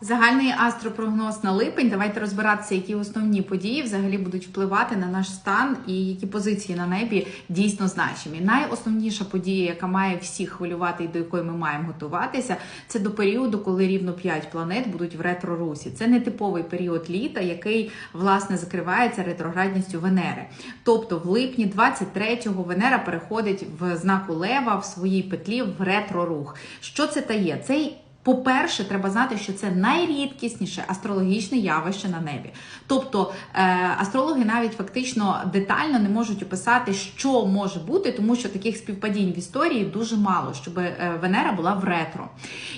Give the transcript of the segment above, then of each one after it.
Загальний астропрогноз на липень. Давайте розбиратися, які основні події взагалі будуть впливати на наш стан і які позиції на небі дійсно значимі. Найосновніша подія, яка має всіх хвилювати і до якої ми маємо готуватися, це до періоду, коли рівно 5 планет будуть в ретро-русі. Це не типовий період літа, який власне закривається ретроградністю Венери. Тобто, в липні 23-го Венера переходить в знаку Лева в своїй петлі в ретро-рух. Що це дає? Цей по-перше, треба знати, що це найрідкісніше астрологічне явище на небі. Тобто е, астрологи навіть фактично детально не можуть описати, що може бути, тому що таких співпадінь в історії дуже мало, щоб е, Венера була в ретро.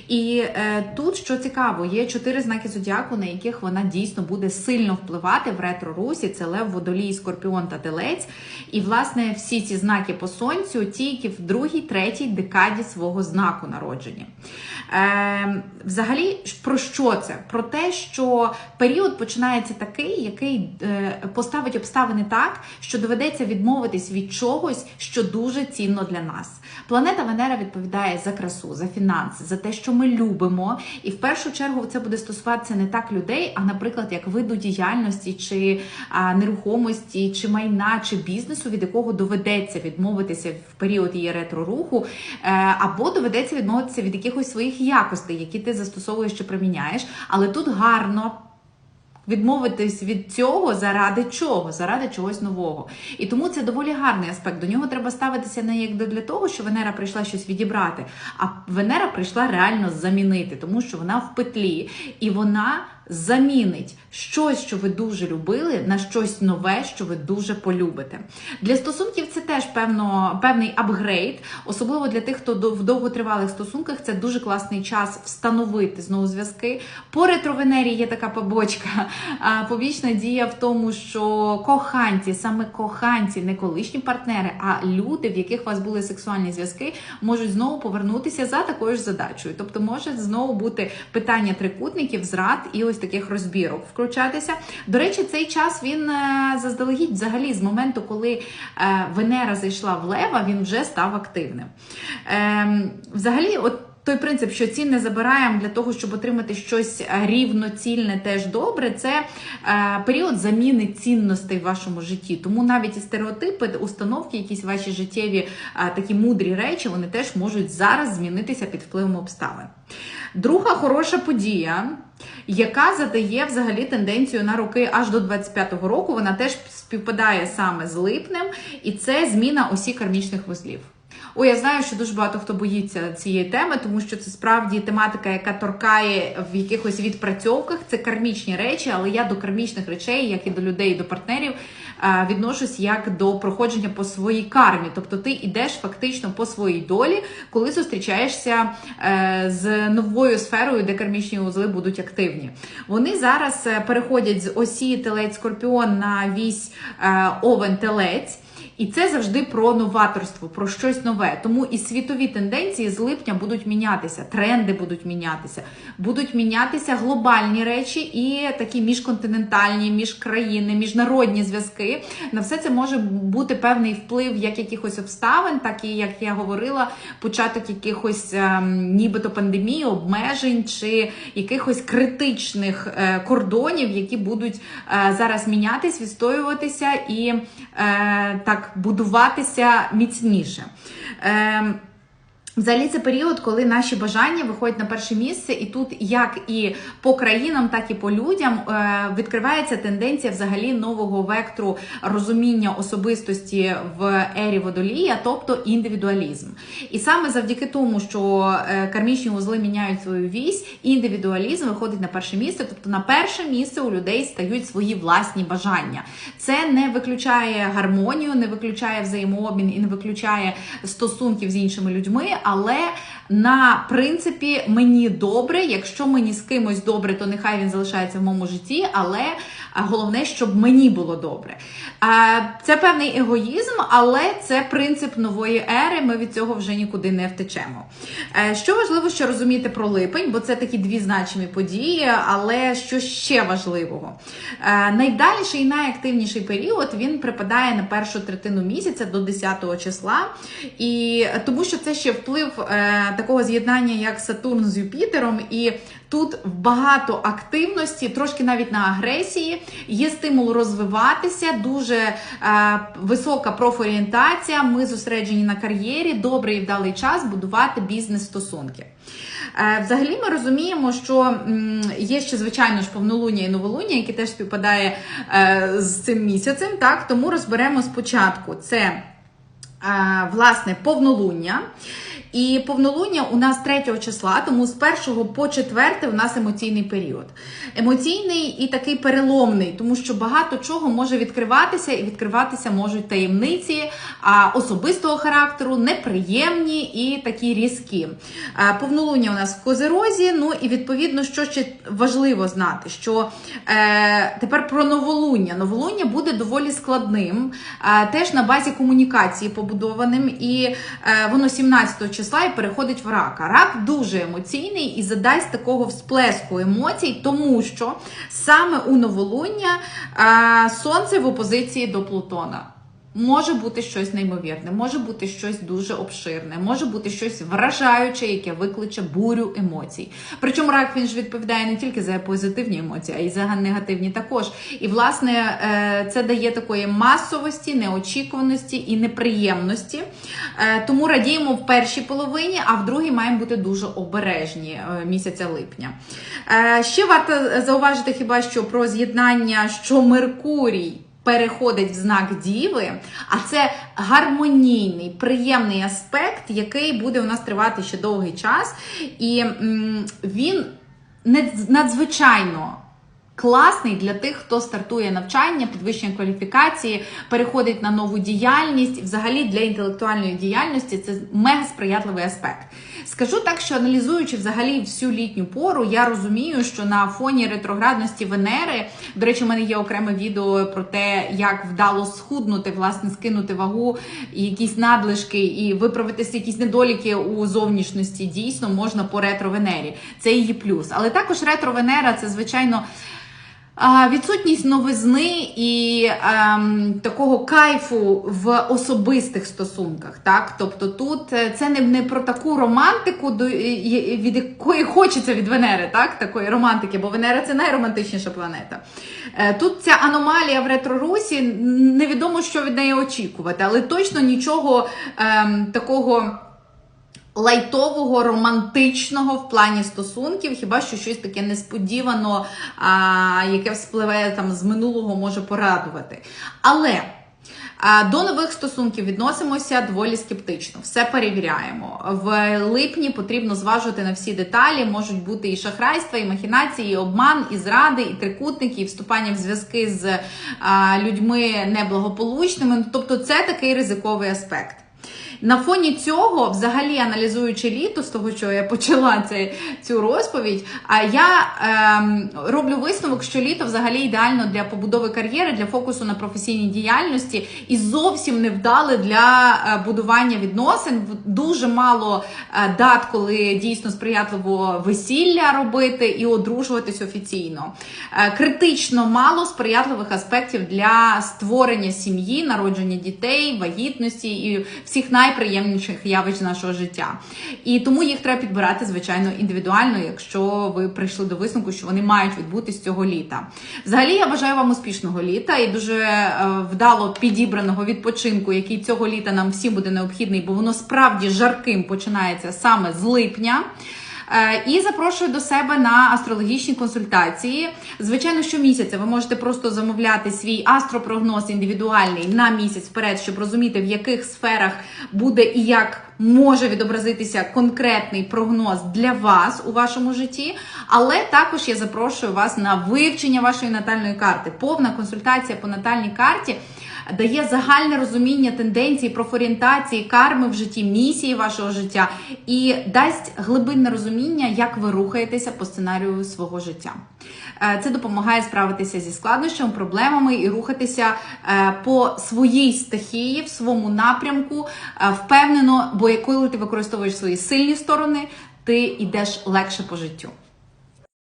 І е, тут, що цікаво, є чотири знаки зодіаку, на яких вона дійсно буде сильно впливати в ретро-русі. Це Лев, Водолій, Скорпіон та Телець. І, власне, всі ці знаки по сонцю тільки в другій, третій декаді свого знаку народження. Е, взагалі, про що це? Про те, що період починається такий, який е, поставить обставини так, що доведеться відмовитись від чогось, що дуже цінно для нас. Планета Венера відповідає за красу, за фінанси, за те, що ми любимо. І в першу чергу це буде стосуватися не так людей, а, наприклад, як виду діяльності чи нерухомості, чи майна, чи бізнесу, від якого доведеться відмовитися в період її ретро-руху, е, або доведеться відмовитися від якихось своїх якостей, які ти застосовуєш чи приміняєш. Але тут гарно. Відмовитись від цього заради чого? Заради чогось нового. І тому це доволі гарний аспект. До нього треба ставитися не як для того, що Венера прийшла щось відібрати, а Венера прийшла реально замінити, тому що вона в петлі і вона замінить щось, що ви дуже любили, на щось нове, що ви дуже полюбите. Для стосунків це теж певно, певний апгрейд, особливо для тих, хто в довготривалих стосунках це дуже класний час встановити знову зв'язки. По ретровенері є така побочка. Побічна дія в тому, що коханці, саме коханці, не колишні партнери, а люди, в яких у вас були сексуальні зв'язки, можуть знову повернутися за такою ж задачею. Тобто може знову бути питання трикутників, зрад і ось таких розбірок включатися. До речі, цей час він е, заздалегідь, взагалі, з моменту, коли е, Венера зайшла в Лева, він вже став активним. Ем, взагалі, от. Той принцип, що цін не забираємо для того, щоб отримати щось рівноцільне, теж добре, це е, період заміни цінностей в вашому житті. Тому навіть і стереотипи, установки, якісь ваші життєві такі мудрі речі, вони теж можуть зараз змінитися під впливом обставин. Друга хороша подія, яка задає взагалі тенденцію на роки аж до 25-го року, вона теж співпадає саме з липнем, і це зміна осі кармічних вузлів. Ой, я знаю, що дуже багато хто боїться цієї теми, тому що це справді тематика, яка торкає в якихось відпрацьовках. Це кармічні речі, але я до кармічних речей, як і до людей, і до партнерів, відношусь як до проходження по своїй кармі. Тобто ти йдеш фактично по своїй долі, коли зустрічаєшся е, з новою сферою, де кармічні узли будуть активні. Вони зараз е, переходять з осі телець скорпіон на вісь е, овен телець. І це завжди про новаторство, про щось нове. Тому і світові тенденції з липня будуть мінятися, тренди будуть мінятися, будуть мінятися глобальні речі і такі міжконтинентальні, міжкраїни, міжнародні зв'язки. На все це може бути певний вплив як якихось обставин, так і як я говорила, початок якихось ем, нібито пандемії, обмежень чи якихось критичних е, кордонів, які будуть е, зараз мінятись, відстоюватися і е, будуватися міцніше. Е, Взагалі, це період, коли наші бажання виходять на перше місце, і тут, як і по країнам, так і по людям, е, відкривається тенденція взагалі нового вектору розуміння особистості в ері водолія, тобто індивідуалізм. І саме завдяки тому, що е, кармічні узли міняють свою вісь, індивідуалізм виходить на перше місце, тобто на перше місце у людей стають свої власні бажання. Це не виключає гармонію, не виключає взаємообмін і не виключає стосунків з іншими людьми але на принципі мені добре. Якщо мені з кимось добре, то нехай він залишається в моєму житті, але головне, щоб мені було добре. Це певний егоїзм, але це принцип нової ери. Ми від цього вже нікуди не втечемо. Е, що важливо, що розуміти про липень, бо це такі дві значимі події, але що ще важливого? Е, найдальший і найактивніший період він припадає на першу третину місяця до 10 числа, і тому що це ще вплив е, такого з'єднання, як Сатурн з Юпітером, і тут багато активності, трошки навіть на агресії. Є стимул розвиватися, дуже е, висока профорієнтація. Ми зосереджені на кар'єрі, добрий і вдалий час будувати бізнес-стосунки. Е, Взагалі ми розуміємо, що є ще звичайно ж повнолуння і новолуння, яке теж співпадає е, з цим місяцем. Так, тому розберемо спочатку це е, власне повнолуння. І повнолуння у нас 3 числа, тому з 1 по 4 у нас емоційний період. Емоційний і такий переломний, тому що багато чого може відкриватися, і відкриватися можуть таємниці особистого характеру, неприємні і такі різкі. Повнолуння у нас в козерозі. Ну і відповідно, що ще важливо знати, що е, тепер про новолуння. Новолуння буде доволі складним, е, теж на базі комунікації побудованим, і е, воно 17 числа і переходить в рака. Рак дуже емоційний і задасть такого всплеску емоцій, тому що саме у новолуння сонце в опозиції до Плутона. Може бути щось неймовірне, може бути щось дуже обширне, може бути щось вражаюче, яке викличе бурю емоцій. Причому рак він ж відповідає не тільки за позитивні емоції, а й за негативні також. І власне е, це дає такої масовості, неочікуваності і неприємності. Е, Тому радіємо в першій половині, а в другій маємо бути дуже обережні е, місяця липня. Ще варто зауважити хіба що про з'єднання, що Меркурій переходить в знак Діви, а це гармонійний, приємний аспект, який буде у нас тривати ще довгий час, і він надзвичайно. Класний для тих, хто стартує навчання, підвищення кваліфікації, переходить на нову діяльність. Взагалі для інтелектуальної діяльності це мега сприятливий аспект. Скажу так, що аналізуючи взагалі всю літню пору, я розумію, що на фоні ретроградності Венери, до речі, у мене є окреме відео про те, як вдало схуднути, власне, скинути вагу, і якісь надлишки, і виправитися якісь недоліки у зовнішності. Дійсно можна по ретро-Венері. Це її плюс. Але також ретро-Венера це звичайно. Відсутність новизни і ем, такого кайфу в особистих стосунках, так тобто тут е, це не, не про таку романтику, до від якої хочеться від Венери, так такої романтики, бо Венера це найромантичніша планета. Е, Тут ця аномалія в ретрорусі, невідомо, що від неї очікувати, але точно нічого ем, такого лайтового, романтичного в плані стосунків, хіба що щось таке несподівано, а, яке вспливе там з минулого може порадувати. Але. До нових стосунків відносимося доволі скептично, все перевіряємо. В липні потрібно зважувати на всі деталі. Можуть бути і шахрайства, і махінації, і обман, і зради, і трикутники, і вступання в зв'язки з людьми неблагополучними. Тобто, це такий ризиковий аспект. На фоні цього, взагалі аналізуючи літо, з того, що я почала цей, цю розповідь, а я ем, роблю висновок, що літо взагалі ідеально для побудови кар'єри, для фокусу на професійній діяльності і зовсім не вдале для е, будування відносин. Дуже мало е, дат, коли дійсно сприятливо весілля робити і одружуватись офіційно. Е, Критично мало сприятливих аспектів для створення сім'ї, народження дітей, вагітності і всіх найприємніших явищ нашого життя. І тому їх треба підбирати, звичайно, індивідуально, якщо ви прийшли до висновку, що вони мають відбутись цього літа. Взагалі, я бажаю вам успішного літа і дуже е, вдало підібраного відпочинку, який цього літа нам всім буде необхідний, бо воно справді жарким починається саме з липня. Е, І запрошую до себе на астрологічні консультації. Звичайно, щомісяця ви можете просто замовляти свій астропрогноз індивідуальний на місяць вперед, щоб розуміти, в яких сферах буде і як може відобразитися конкретний прогноз для вас у вашому житті. Але також я запрошую вас на вивчення вашої натальної карти. Повна консультація по натальній карті дає загальне розуміння тенденцій, профорієнтації, карми в житті, місії вашого життя і дасть глибинне розуміння, як ви рухаєтеся по сценарію свого життя. Е, Це допомагає справитися зі складнощами, проблемами і рухатися е, по своїй стихії, в своєму напрямку, е, впевнено, бо коли ти використовуєш свої сильні сторони, ти йдеш легше по життю.